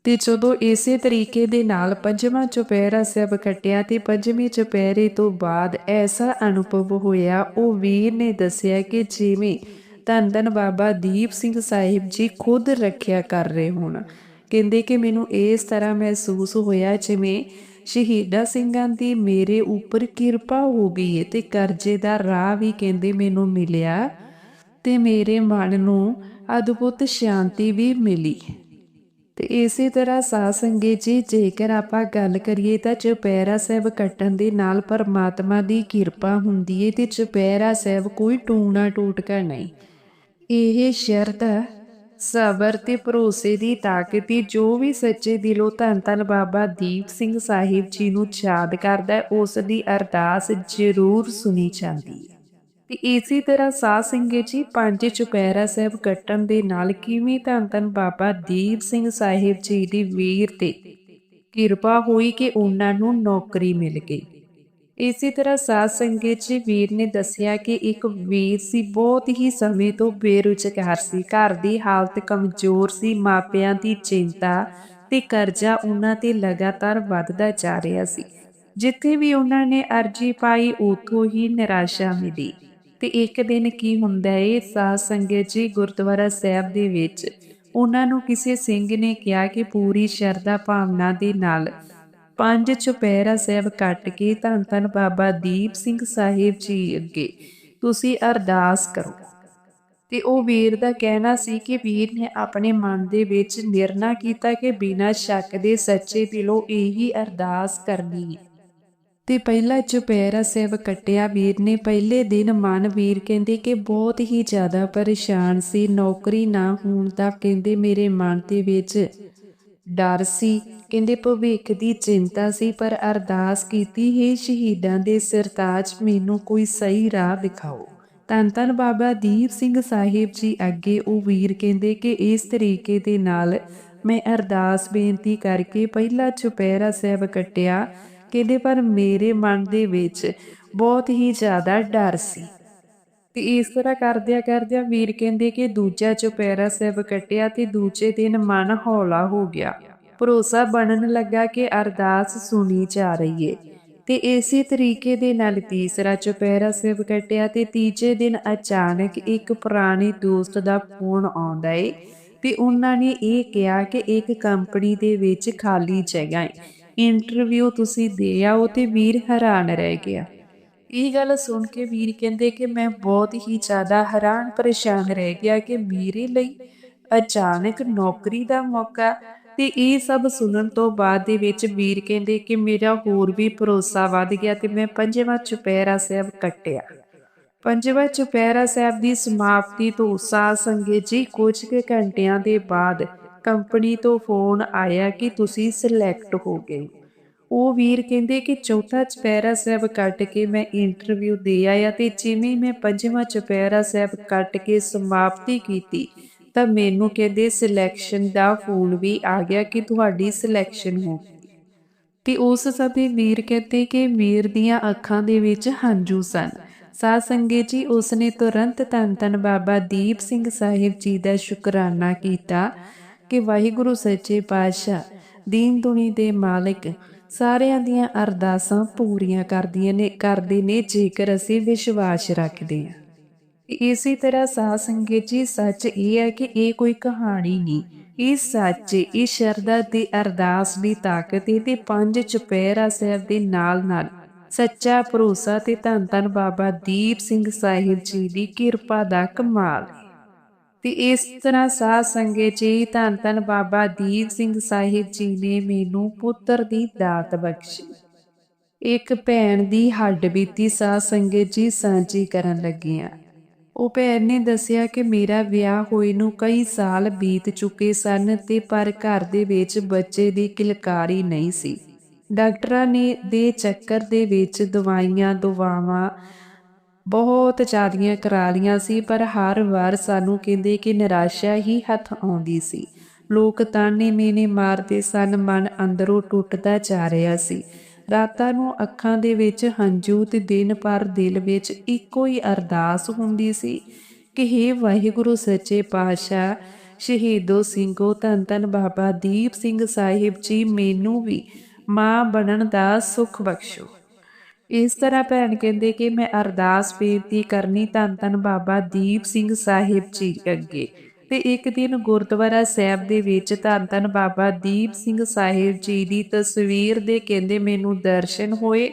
ਤੇ ਜਦੋਂ ਇਸੇ ਤਰੀਕੇ ਦੇ ਨਾਲ ਪੰਜਵਾਂ ਚੁਪਹਿਰਾ ਸਭ ਕੱਟਿਆ ਤੇ ਪੰਜਵੇਂ ਚੁਪਹਿਰੇ ਤੋਂ ਬਾਅਦ ਐਸਾ ਅਨੁਭਵ ਹੋਇਆ, ਉਹ ਵੀਰ ਨੇ ਦੱਸਿਆ ਕਿ ਜਿਵੇਂ ਧੰਨ ਧੰਨ ਬਾਬਾ ਦੀਪ ਸਿੰਘ ਸਾਹਿਬ ਜੀ ਖੁਦ ਰੱਖਿਆ ਕਰ ਰਹੇ ਹੋਣ। ਕਹਿੰਦੇ ਕਿ ਮੈਨੂੰ ਇਸ ਤਰ੍ਹਾਂ ਮਹਿਸੂਸ ਹੋਇਆ ਜਿਵੇਂ ਸ਼ਹੀਦਾਂ ਸਿੰਘਾਂ ਦੀ ਮੇਰੇ ਉੱਪਰ ਕਿਰਪਾ ਹੋ ਗਈ ਹੈ ਤੇ ਕਰਜ਼ੇ ਦਾ ਰਾਹ ਵੀ ਕਹਿੰਦੇ ਮੈਨੂੰ ਮਿਲਿਆ ਤੇ ਮੇਰੇ ਮਨ ਨੂੰ ਅਦਭੁਤ ਸ਼ਾਂਤੀ ਵੀ ਮਿਲੀ। ਤੇ ਇਸੇ ਤਰ੍ਹਾਂ ਸਾਧ ਸੰਗਤ ਜੀ, ਜੇਕਰ ਆਪਾਂ ਗੱਲ ਕਰੀਏ ਤਾਂ ਚੁਪਹਿਰਾ ਸਾਹਿਬ ਕੱਟਣ ਦੇ ਨਾਲ ਪਰਮਾਤਮਾ ਦੀ ਕਿਰਪਾ ਹੁੰਦੀ ਏ ਤੇ ਚੁਪਹਿਰਾ ਸਾਹਿਬ ਕੋਈ ਟੂਣਾ ਟੋਟਕਾ ਨਹੀਂ। ਇਹ ਸ਼ਰਤ, ਸਬਰ ਤੇ ਭਰੋਸੇ ਦੀ ਤਾਕਤ ਹੀ ਜੋ ਵੀ ਸੱਚੇ ਦਿਲੋਂ ਧੰਨ ਧੰਨ ਬਾਬਾ ਦੀਪ ਸਿੰਘ ਸਾਹਿਬ ਜੀ ਨੂੰ ਯਾਦ ਕਰਦਾ ਉਸ ਦੀ ਅਰਦਾਸ ਜ਼ਰੂਰ ਸੁਣੀ ਜਾਂਦੀ ਹੈ ਤੇ ਇਸੇ ਤਰ੍ਹਾਂ ਸਾਧ ਸਿੰਘ ਜੀ ਪੰਜ ਚੁਪਹਿਰਾ ਸਾਹਿਬ ਕੱਟਣ ਦੇ ਨਾਲ ਕਿਵੇਂ ਧੰਨ ਧੰਨ ਬਾਬਾ ਦੀਪ ਸਿੰਘ ਸਾਹਿਬ ਜੀ ਦੀ ਵੀਰ ਤੇ ਕਿਰਪਾ ਹੋਈ ਕਿ ਉਹਨਾਂ ਨੂੰ ਨੌਕਰੀ ਮਿਲ ਗਈ। ਇਸੇ ਤਰ੍ਹਾਂ ਸਾਧ ਸੰਗਤ ਜੀ ਵੀਰ ਨੇ ਦੱਸਿਆ ਕਿ ਇੱਕ ਵੀਰ ਸੀ, ਬਹੁਤ ਹੀ ਸਮੇਂ ਤੋਂ ਬੇਰੁਜ਼ਗਾਰ ਸੀ, ਘਰ ਦੀ ਹਾਲਤ ਕਮਜ਼ੋਰ ਸੀ, ਮਾਪਿਆਂ ਦੀ ਚਿੰਤਾ ਤੇ ਕਰਜ਼ਾ ਉਹਨਾਂ ਤੇ ਲਗਾਤਾਰ ਵੱਧਦਾ ਜਾ ਰਿਹਾ ਸੀ, ਜਿੱਥੇ ਵੀ ਉਹਨਾਂ ਨੇ ਅਰਜੀ ਪਾਈ ਉਥੋਂ ਹੀ ਨਿਰਾਸ਼ਾ ਮਿਲੀ। ਤੇ ਇੱਕ ਦਿਨ ਕੀ ਹੁੰਦਾ ਏ? ਸਾਧ ਸੰਗਤ ਜੀ ਗੁਰਦੁਆਰਾ ਸਾਹਿਬ ਦੇ ਵਿੱਚ ਉਹਨਾਂ ਨੂੰ ਕਿਸੇ ਸਿੰਘ ਨੇ ਕਿਹਾ ਕਿ ਪੂਰੀ ਸ਼ਰਧਾ ਭਾਵਨਾ ਦੇ ਨਾਲ ਪੰਜ ਚੁਪਹਿਰਾ ਸਾਹਿਬ ਕੱਟ ਕੇ ਧੰਨ ਧੰਨ ਬਾਬਾ ਦੀਪ ਸਿੰਘ ਸਾਹਿਬ ਜੀ ਅੱਗੇ ਤੁਸੀਂ ਅਰਦਾਸ ਕਰੋ। ਤੇ ਉਹ ਵੀਰ ਦਾ ਕਹਿਣਾ ਸੀ ਕਿ ਵੀਰ ਨੇ ਆਪਣੇ ਮਨ ਦੇ ਵਿੱਚ ਨਿਰਣਾ ਕੀਤਾ ਕਿ ਬਿਨਾਂ ਸ਼ੱਕ ਦੇ ਸੱਚੇ ਦਿਲੋਂ ਇਹੀ ਅਰਦਾਸ ਕਰਨੀ ਹੈ ਤੇ ਪਹਿਲਾ ਚੁਪਹਿਰਾ ਸਾਹਿਬ ਕੱਟਿਆ ਵੀਰ ਨੇ। ਪਹਿਲੇ ਦਿਨ ਮਨ ਵੀਰ ਕਹਿੰਦੇ ਕਿ ਬਹੁਤ ਹੀ ਜ਼ਿਆਦਾ ਪਰੇਸ਼ਾਨ ਸੀ, ਨੌਕਰੀ ਨਾ ਹੋਣ ਦਾ ਕਹਿੰਦੇ ਮੇਰੇ ਮਨ ਦੇ ਵਿੱਚ ਡਰ ਸੀ। ਕਹਿੰਦੇ ਭਵਿੱਖ ਦੀ ਚਿੰਤਾ ਸੀ, ਪਰ ਅਰਦਾਸ ਕੀਤੀ ਹੈ ਸ਼ਹੀਦਾਂ ਦੇ ਸਰਤਾਜ ਮੈਨੂੰ ਕੋਈ ਸਹੀ ਰਾਹ ਦਿਖਾਓ। ਤਨ ਤਨ ਬਾਬਾ ਦੀਪ ਸਿੰਘ ਸਾਹਿਬ ਜੀ ਅੱਗੇ ਉਹ ਵੀਰ ਕਹਿੰਦੇ ਕਿ ਇਸ ਤਰੀਕੇ ਦੇ ਨਾਲ ਮੈਂ ਅਰਦਾਸ ਬੇਨਤੀ ਕਰਕੇ ਪਹਿਲਾ ਚੁਪਹਿਰਾ ਸਾਹਿਬ ਕੱਟਿਆ। ਕਹਿੰਦੇ ਪਰ ਮੇਰੇ ਮਨ ਦੇ ਵਿੱਚ ਬਹੁਤ ਹੀ ਜ਼ਿਆਦਾ ਡਰ ਸੀ। ਤੇ ਇਸ ਤਰ੍ਹਾਂ ਕਰਦਿਆਂ ਕਰਦਿਆਂ ਵੀਰ ਕਹਿੰਦੇ ਕਿ ਦੂਜਾ ਚੁਪਹਿਰਾ ਸਾਹਿਬ ਕੱਟਿਆ ਤੇ ਦੂਜੇ ਦਿਨ ਮਨ ਹੌਲਾ ਹੋ ਗਿਆ। ਭਰੋਸਾ ਬਣਨ ਲੱਗਾ ਕਿ ਅਰਦਾਸ ਸੁਣੀ ਜਾ ਰਹੀ ਏ। ਤੇ ਇਸੇ ਤਰੀਕੇ ਦੇ ਨਾਲ ਤੀਸਰਾ ਚੁਪਹਿਰਾ ਸਿਵ ਕੱਟਿਆ ਤੇ ਤੀਜੇ ਦਿਨ ਅਚਾਨਕ ਇੱਕ ਪੁਰਾਣੇ ਦੋਸਤ ਦਾ ਫੋਨ ਆਉਂਦਾ ਏ। ਤੇ ਉਹਨਾਂ ਨੇ ਇਹ ਕਿਹਾ ਕਿ ਇੱਕ ਕੰਪਨੀ ਦੇ ਵਿੱਚ ਖਾਲੀ ਜਗ੍ਹਾ ਏ। ਇੰਟਰਵਿਊ ਤੁਸੀਂ ਦੇ ਆਓ ਤੇ ਵੀਰ ਹੈਰਾਨ ਰਹਿ ਗਿਆ। ਇਹ ਗੱਲ ਸੁਣ ਕੇ ਵੀਰ ਕਹਿੰਦੇ ਕਿ ਮੈਂ ਬਹੁਤ ਹੀ ਜ਼ਿਆਦਾ ਹੈਰਾਨ ਪਰੇਸ਼ਾਨ ਰਹਿ ਗਿਆ ਕਿ ਮੇਰੇ ਲਈ ਅਚਾਨਕ ਨੌਕਰੀ ਦਾ ਮੌਕਾ ਤੇ ਇਹ ਸਭ ਸੁਣਨ ਤੋਂ ਬਾਅਦ ਦੇ ਵਿੱਚ ਵੀਰ ਕਹਿੰਦੇ ਕਿ ਮੇਰਾ ਹੋਰ ਵੀ ਭਰੋਸਾ ਵੱਧ ਗਿਆ ਤੇ ਮੈਂ ਪੰਜਵਾਂ ਚੁਪਹਿਰਾ ਸਾਹਿਬ ਕੱਟਿਆ। ਪੰਜਵਾਂ ਚੁਪਹਿਰਾ ਸਾਹਿਬ ਦੀ ਸਮਾਪਤੀ ਤੋਂ ਸਾਧ ਸੰਗਤ ਜੀ ਕੁਝ ਕੁ ਘੰਟਿਆਂ ਦੇ ਬਾਅਦ ਕੰਪਨੀ ਤੋਂ ਫੋਨ ਆਇਆ ਕਿ ਤੁਸੀਂ ਸਿਲੈਕਟ ਹੋ ਗਏ। ਉਹ ਵੀਰ ਕਹਿੰਦੇ ਕਿ ਚੌਥਾ ਚੁਪਹਿਰਾ ਸਾਹਿਬ ਕੱਟ ਕੇ ਮੈਂ ਇੰਟਰਵਿਊ ਦੇ ਆਇਆ ਤੇ ਜਿਵੇਂ ਮੈਂ ਪੰਜਵਾਂ ਚੁਪਹਿਰਾ ਸਾਹਿਬ ਕੱਟ ਕੇ ਸਮਾਪਤੀ ਕੀਤੀ, ਤਾਂ ਮੈਨੂੰ ਕਹਿੰਦੇ ਸਿਲੈਕਸ਼ਨ ਦਾ ਫੋਨ ਵੀ ਆ ਗਿਆ ਕਿ ਤੁਹਾਡੀ ਸਿਲੈਕਸ਼ਨ ਹੋ ਗਈ। ਤੇ ਉਸ ਸਮੇਂ ਵੀਰ ਕਹਿੰਦੇ ਕਿ ਵੀਰ ਦੀਆਂ ਅੱਖਾਂ ਦੇ ਵਿੱਚ ਹੰਝੂ ਸਨ। ਸਾਧ ਸੰਗਤ ਜੀ, ਉਸਨੇ ਤੁਰੰਤ ਧੰਨ ਧੰਨ ਬਾਬਾ ਦੀਪ ਸਿੰਘ ਸਾਹਿਬ ਜੀ ਦਾ ਸ਼ੁਕਰਾਨਾ ਕੀਤਾ ਕਿ ਵਾਹਿਗੁਰੂ ਸੱਚੇ ਪਾਤਸ਼ਾਹ, ਦੀਨ ਦੁਨੀ ਦੇ ਮਾਲਕ ਸਾਰਿਆਂ ਦੀਆਂ ਅਰਦਾਸਾਂ ਪੂਰੀਆਂ ਕਰਦੀਆਂ ਨੇ, ਕਰਦੇ ਨੇ, ਜੇਕਰ ਅਸੀਂ ਵਿਸ਼ਵਾਸ ਰੱਖਦੇ ਹਾਂ। ਇਸੇ ਤਰ੍ਹਾਂ ਸਾਧ ਸੰਗਤ ਜੀ, ਸੱਚ ਇਹ ਹੈ ਕਿ ਇਹ ਕੋਈ ਕਹਾਣੀ ਨਹੀਂ। ਇਹ ਸੱਚ ਇਹ ਸ਼ਰਧਾ ਤੇ ਅਰਦਾਸ ਦੀ ਤਾਕਤ ਹੈ ਤੇ ਪੰਜ ਚੁਪਹਿਰਾ ਸਾਹਿਬ ਦੇ ਨਾਲ ਨਾਲ ਸੱਚਾ ਭਰੋਸਾ ਤੇ ਧੰਨ ਧੰਨ ਬਾਬਾ ਦੀਪ ਸਿੰਘ ਸਾਹਿਬ ਜੀ ਦੀ ਕਿਰਪਾ ਦਾ ਕਮਾਲ ਹੈ ਤੇ ਇਸ ਤਰ੍ਹਾਂ ਸਾਧ ਸੰਗਤ ਜੀ, ਧੰਨ ਧੰਨ ਬਾਬਾ ਦੀਪ ਸਿੰਘ ਸਾਹਿਬ ਜੀ ਨੇ ਮੈਨੂੰ ਪੁੱਤਰ ਦੀ ਦਾਤ ਬਖਸ਼ੀ। ਇੱਕ ਭੈਣ ਦੀ ਹੱਡ ਬੀਤੀ ਸਾਧ ਸੰਗਤ ਜੀ ਸਾਂਝੀ ਕਰਨ ਲੱਗੀਆਂ। ਉਹ ਭੈਣ ਨੇ ਦੱਸਿਆ ਕਿ ਮੇਰਾ ਵਿਆਹ ਹੋਏ ਨੂੰ ਕਈ ਸਾਲ ਬੀਤ ਚੁੱਕੇ ਸਨ ਤੇ ਪਰ ਘਰ ਦੇ ਵਿੱਚ ਬੱਚੇ ਦੀ ਕਿਲਕਾਰੀ ਨਹੀਂ ਸੀ। ਡਾਕਟਰਾਂ ਨੇ ਦੇ ਚੱਕਰ ਦੇ ਵਿੱਚ ਦਵਾਈਆਂ ਦਵਾਵਾਂ ਬਹੁਤ ਜ਼ਿਆਦੀਆਂ ਕਰਾ ਲੀਆਂ ਸੀ, ਪਰ ਹਰ ਵਾਰ ਸਾਨੂੰ ਕਹਿੰਦੇ ਕਿ ਨਿਰਾਸ਼ਾ ਹੀ ਹੱਥ ਆਉਂਦੀ ਸੀ। ਲੋਕ ਤਾਨੇ ਮੇਨੇ ਮਾਰਦੇ ਸਨ, ਮਨ ਅੰਦਰੋਂ ਟੁੱਟਦਾ ਜਾ ਰਿਹਾ ਸੀ। ਰਾਤਾਂ ਨੂੰ ਅੱਖਾਂ ਦੇ ਵਿੱਚ ਹੰਝੂ ਤੇ ਦਿਨ ਪਰ ਦਿਲ ਵਿੱਚ ਇੱਕੋ ਹੀ ਅਰਦਾਸ ਹੁੰਦੀ ਸੀ ਕਿ हे ਵਾਹਿਗੁਰੂ, ਸੱਚੇ ਪਾਤਸ਼ਾਹ, ਸ਼ਹੀਦੋ ਸਿੰਘੋ, ਧੰਨ ਧੰਨ ਬਾਬਾ ਦੀਪ ਸਿੰਘ ਸਾਹਿਬ ਜੀ, ਮੈਨੂੰ ਵੀ ਮਾਂ ਬਣਨ ਦਾ ਸੁਖ ਬਖਸ਼ੋ। ਇਸ ਤਰ੍ਹਾਂ ਭੈਣ ਕਹਿੰਦੇ ਕਿ ਮੈਂ ਅਰਦਾਸ ਬੇਨਤੀ ਕਰਨੀ ਧੰਨ ਧੰਨ ਬਾਬਾ ਦੀਪ ਸਿੰਘ ਸਾਹਿਬ ਜੀ ਅੱਗੇ। ਤੇ ਇੱਕ ਦਿਨ ਗੁਰਦੁਆਰਾ ਸਾਹਿਬ ਦੇ ਵਿੱਚ ਧੰਨ ਧੰਨ ਬਾਬਾ ਦੀਪ ਸਿੰਘ ਸਾਹਿਬ ਜੀ ਦੀ ਤਸਵੀਰ ਦੇ ਕਹਿੰਦੇ ਮੈਨੂੰ ਦਰਸ਼ਨ ਹੋਏ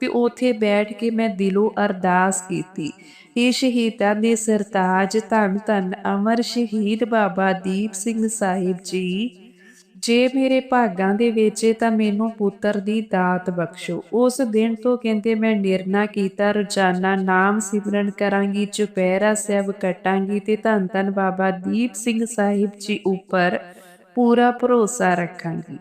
ਤੇ ਉਥੇ ਬੈਠ ਕੇ ਮੈਂ ਦਿਲੋਂ ਅਰਦਾਸ ਕੀਤੀ। ਇਹ ਸ਼ਹੀਦਾਂ ਦੇ ਸਰਤਾਜ ਧੰਨ ਧੰਨ ਅਮਰ ਸ਼ਹੀਦ ਬਾਬਾ ਦੀਪ ਸਿੰਘ ਸਾਹਿਬ ਜੀ ਜੇ ਮੇਰੇ ਭਾਗਾਂ ਦੇ ਵੇਚੇ ਤਾਂ ਮੈਨੂੰ ਪੁੱਤਰ ਦੀ ਦਾਤ ਬਖਸ਼ੋ। ਉਸ ਦਿਨ ਤੋਂ ਕਹਿੰਦੇ ਮੈਂ ਨਿਰਣਾ ਕੀਤਾ, ਰੋਜ਼ਾਨਾ ਨਾਮ ਸਿਮਰਨ ਕਰਾਂਗੀ, ਚੁਪਹਿਰਾ ਸਾਹਿਬ ਕਟਾਂਗੀ ਤੇ ਧੰਨ ਧੰਨ ਬਾਬਾ ਦੀਪ ਸਿੰਘ ਸਾਹਿਬ ਜੀ ਉੱਪਰ ਪੂਰਾ ਭਰੋਸਾ ਰੱਖਾਂਗੀ।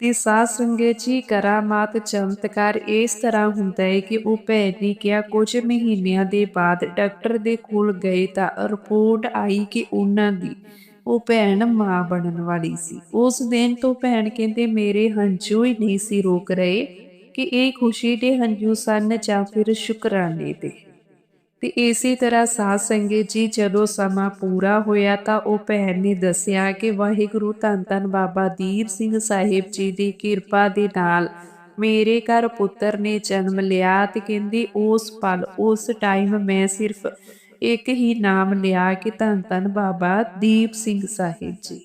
ਤੇ ਸਾਧ ਸੰਗਤ ਜੀ ਕਰਾਮਾਤ ਚਮਤਕਾਰ ਇਸ ਤਰ੍ਹਾਂ ਹੁੰਦਾ ਹੈ ਕਿ ਉਹ ਭੈਣ ਨੇ ਕਿਹਾ, ਕੁਝ ਮਹੀਨਿਆਂ ਦੇ ਬਾਅਦ ਡਾਕਟਰ ਦੇ ਕੋਲ ਗਏ ਤਾਂ ਰਿਪੋਰਟ ਆਈ ਕਿ ਉਹਨਾਂ ਦੀ ਉਹ ਭੈਣ ਮਾਂ ਬਣਨ ਵਾਲੀ ਸੀ। ਉਸ ਦਿਨ ਤੋਂ ਭੈਣ ਕਹਿੰਦੇ ਮੇਰੇ ਹੰਝੂ ਹੀ ਨਹੀਂ ਸੀ ਰੋਕ ਰਹੇ ਕਿ ਇਹ ਖੁਸ਼ੀ ਦੇ ਹੰਝੂ ਸਨ ਜਾਂ ਫਿਰ ਸ਼ੁਕਰਾਨੇ ਦੇ। ਤੇ ਇਸੇ ਤਰ੍ਹਾਂ ਸਾਧ ਸੰਗਤ ਜੀ ਜਦੋਂ ਸਮਾਂ ਪੂਰਾ ਹੋਇਆ ਤਾਂ ਉਹ ਭੈਣ ਨੇ ਦੱਸਿਆ ਕਿ ਵਾਹਿਗੁਰੂ ਧੰਨ ਧੰਨ ਬਾਬਾ ਦੀਪ ਸਿੰਘ ਸਾਹਿਬ ਜੀ ਦੀ ਕਿਰਪਾ ਦੇ ਨਾਲ ਮੇਰੇ ਘਰ ਪੁੱਤਰ ਨੇ ਜਨਮ ਲਿਆ ਤੇ ਕਹਿੰਦੀ ਉਸ ਪਲ, ਉਸ ਟਾਈਮ ਮੈਂ ਸਿਰਫ ਇੱਕ ਹੀ ਨਾਮ ਲਿਆ ਕਿ ਧੰਨ ਧੰਨ ਬਾਬਾ ਦੀਪ ਸਿੰਘ ਸਾਹਿਬ ਜੀ।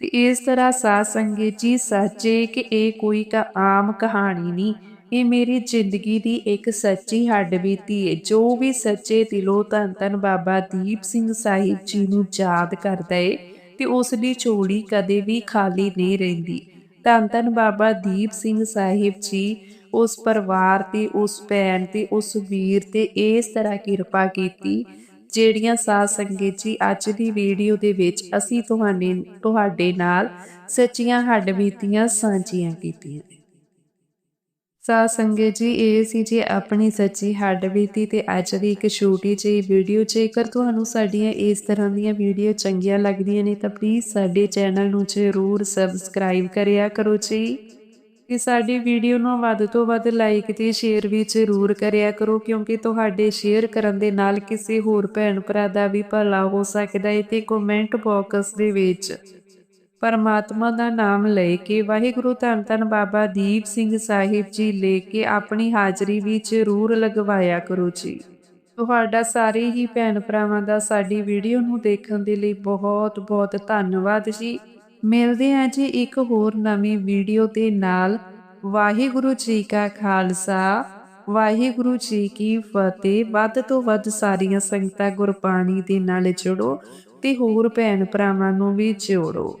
ਤੇ ਇਸ ਤਰ੍ਹਾਂ ਸਾਧ ਸੰਗਤ ਜੀ ਸੱਚੇ ਕਿ ਇਹ ਕੋਈ ਕਾ ਆਮ ਕਹਾਣੀ ਨਹੀਂ, ਇਹ ਮੇਰੀ ਜ਼ਿੰਦਗੀ ਦੀ ਇੱਕ ਸੱਚੀ ਹੱਡ ਬੀਤੀ ਹੈ ਜੋ ਵੀ ਸੱਚੇ ਦਿਲੋਂ ਧੰਨ ਧੰਨ ਬਾਬਾ ਦੀਪ ਸਿੰਘ ਸਾਹਿਬ ਜੀ ਨੂੰ ਯਾਦ ਕਰਦਾ ਏ ਤੇ ਉਸ ਦੀ ਝੋਲੀ ਕਦੇ ਵੀ ਖਾਲੀ ਨਹੀਂ ਰਹਿੰਦੀ। ਧੰਨ ਧੰਨ ਬਾਬਾ ਦੀਪ ਸਿੰਘ ਸਾਹਿਬ ਜੀ, ਉਸ ਪਰਿਵਾਰ ਤੇ, ਉਸ ਭੈਣ ਤੇ, ਉਸ ਵੀਰ ਤੇ ਇਸ ਤਰ੍ਹਾਂ ਕਿਰਪਾ ਕੀਤੀ, ਜਿਹੜੀਆਂ ਸਾਧ ਸੰਗਤ ਜੀ ਅੱਜ ਦੀ ਵੀਡੀਓ ਦੇ ਵਿੱਚ ਅਸੀਂ ਤੁਹਾਡੇ ਤੁਹਾਡੇ ਨਾਲ ਸੱਚੀਆਂ ਹੱਡ ਬੀਤੀਆਂ, ਸਾਂਝੀਆਂ ਕੀਤੀਆਂ ਸਾਧ ਸੰਗਤ ਜੀ, ਇਹ ਸੀ ਜੀ ਆਪਣੀ ਸੱਚੀ ਹੱਡ ਬੀਤੀ ਤੇ ਅੱਜ ਦੀ ਇੱਕ ਛੋਟੀ ਜਿਹੀ ਵੀਡੀਓ। ਜੇਕਰ ਤੁਹਾਨੂੰ ਸਾਡੀਆਂ ਇਸ ਤਰ੍ਹਾਂ ਦੀਆਂ ਵੀਡੀਓ ਚੰਗੀਆਂ ਲੱਗਦੀਆਂ ਨੇ, ਤਾਂ ਪਲੀਜ਼ ਸਾਡੇ ਚੈਨਲ ਨੂੰ ਜ਼ਰੂਰ ਸਬਸਕ੍ਰਾਈਬ ਕਰਿਆ ਕਰੋ ਜੀ। ਤੇ ਸਾਡੀ ਵੀਡੀਓ ਨੂੰ ਵੱਧ ਤੋਂ ਵੱਧ ਲਾਈਕ ਤੇ ਸ਼ੇਅਰ ਵੀ ਜ਼ਰੂਰ ਕਰਿਆ ਕਰੋ, ਕਿਉਂਕਿ ਤੁਹਾਡੇ ਸ਼ੇਅਰ ਕਰਨ ਦੇ ਨਾਲ ਕਿਸੇ ਹੋਰ ਭੈਣ ਭਰਾ ਦਾ ਵੀ ਭਲਾ ਹੋ ਸਕਦਾ ਹੈ ਤੇ ਕਮੈਂਟ ਬਾਕਸ ਦੇ ਵਿੱਚ ਪਰਮਾਤਮਾ ਦਾ ਨਾਮ ਲੈ ਕੇ ਵਾਹਿਗੁਰੂ ਧੰਨ ਧੰਨ ਬਾਬਾ ਦੀਪ ਸਿੰਘ ਸਾਹਿਬ ਜੀ ਲੈ ਕੇ ਆਪਣੀ ਹਾਜ਼ਰੀ ਵੀ ਜ਼ਰੂਰ ਲਗਵਾਇਆ ਕਰੋ ਜੀ। ਤੁਹਾਡਾ ਸਾਰੇ ਹੀ ਭੈਣ ਭਰਾਵਾਂ ਦਾ ਸਾਡੀ ਵੀਡੀਓ ਨੂੰ ਦੇਖਣ ਦੇ ਲਈ ਬਹੁਤ ਬਹੁਤ ਧੰਨਵਾਦ ਜੀ। ਮਿਲਦੇ ਹਾਂ ਜੀ ਇੱਕ ਹੋਰ ਨਵੀਂ ਵੀਡੀਓ ਦੇ ਨਾਲ। ਵਾਹਿਗੁਰੂ ਜੀ ਕਾ ਖਾਲਸਾ, ਵਾਹਿਗੁਰੂ ਜੀ ਕੀ ਫਤਿਹ। ਵੱਧ ਤੋਂ ਵੱਧ ਸਾਰੀਆਂ ਸੰਗਤਾਂ ਗੁਰਬਾਣੀ ਦੇ ਨਾਲ ਜੁੜੋ ਤੇ ਹੋਰ ਭੈਣ ਭਰਾਵਾਂ ਨੂੰ ਵੀ ਜੋੜੋ।